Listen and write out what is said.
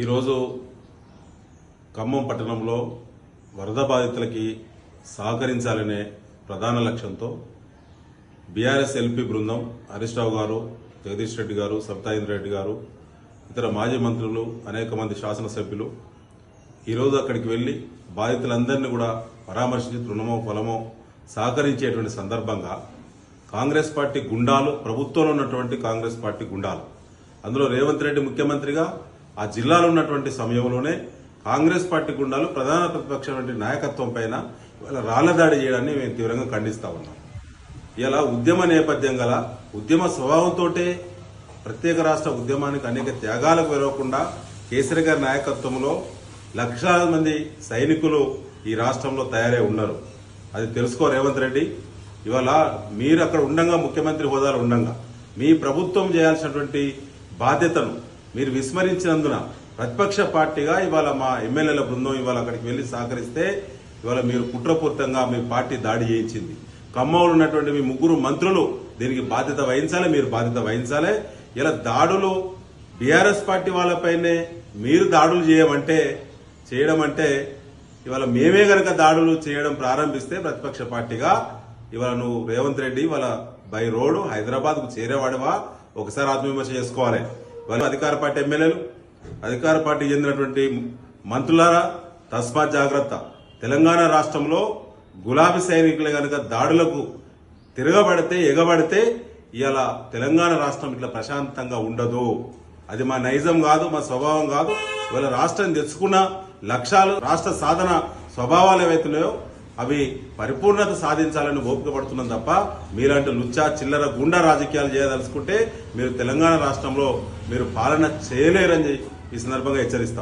ఈరోజు ఖమ్మం పట్టణంలో వరద బాధితులకి సహకరించాలనే ప్రధాన లక్ష్యంతో బీఆర్ఎస్ ఎల్పీ బృందం హరీష్ రావు గారు జగదీష్ రెడ్డి గారు సబితాయింద్ర రెడ్డి గారు ఇతర మాజీ మంత్రులు అనేక మంది శాసనసభ్యులు ఈరోజు అక్కడికి వెళ్ళి బాధితులందరినీ కూడా పరామర్శించి తృణమో ఫలమో సహకరించేటువంటి సందర్భంగా కాంగ్రెస్ పార్టీ గుండాలు ప్రభుత్వంలో ఉన్నటువంటి కాంగ్రెస్ పార్టీ గుండాలు. అందులో రేవంత్ రెడ్డి ముఖ్యమంత్రిగా ఆ జిల్లాలో ఉన్నటువంటి సమయంలోనే కాంగ్రెస్ పార్టీ గుండాలు ప్రధాన ప్రతిపక్ష నాయకత్వం పైన ఇవాళ రాళ్ళ దాడి చేయడాన్ని మేము తీవ్రంగా ఖండిస్తా ఉన్నాం. ఇలా ఉద్యమ నేపథ్యం గల ఉద్యమ స్వభావంతో ప్రత్యేక రాష్ట్ర ఉద్యమానికి అనేక త్యాగాలకు వెరవకుండా కేసరి గారి నాయకత్వంలో లక్షలాది మంది సైనికులు ఈ రాష్ట్రంలో తయారై ఉన్నారు. అది తెలుసుకో రేవంత్ రెడ్డి. ఇవాళ మీరు అక్కడ ఉండంగా ముఖ్యమంత్రి హోదాలో ఉండంగా మీ ప్రభుత్వం చేయాల్సినటువంటి బాధ్యతను మీరు విస్మరించినందున ప్రతిపక్ష పార్టీగా ఇవాళ మా ఎమ్మెల్యేల బృందం ఇవాళ అక్కడికి వెళ్ళి సహకరిస్తే ఇవాళ మీరు కుట్రపూర్తంగా మీ పార్టీ దాడి చేయించింది. ఖమ్మంలో ఉన్నటువంటి మీ ముగ్గురు మంత్రులు దీనికి బాధ్యత వహించాలి మీరు బాధ్యత వహించాలి. ఇలా దాడులు బీఆర్ఎస్ పార్టీ వాళ్ళపైనే మీరు దాడులు చేయమంటే చేయడం అంటే ఇవాళ మేమే గనక దాడులు చేయడం ప్రారంభిస్తే ప్రతిపక్ష పార్టీగా ఇవాళ నువ్వు రేవంత్ రెడ్డి ఇవాళ బై రోడ్డు హైదరాబాద్కు చేరేవాడివా? ఒకసారి ఆత్మవిమర్శ చేసుకోవాలి. ఇవాళ అధికార పార్టీ ఎమ్మెల్యేలు అధికార పార్టీ చెందినటువంటి మంత్రులారా తస్మాత్ జాగ్రత్త. తెలంగాణ రాష్ట్రంలో గులాబీ సైనికులు గనక దాడులకు తిరగబడితే ఎగబడితే ఇవాళ తెలంగాణ రాష్ట్రం ఇట్లా ప్రశాంతంగా ఉండదు. అది మా నైజం కాదు మా స్వభావం కాదు. ఇవాళ రాష్ట్రం తెచ్చుకున్న లక్ష్యాలు రాష్ట్ర సాధన స్వభావాలు ఏవైతున్నాయో అవి పరిపూర్ణత సాధించాలని ఓపిక పడుతున్నాం తప్ప మీలాంటి లుచ్చా చిల్లర గుండా రాజకీయాలు చేయదలుచుకుంటే మీరు తెలంగాణ రాష్ట్రంలో మీరు పాలన చేయలేరని ఈ సందర్భంగా హెచ్చరిస్తాం.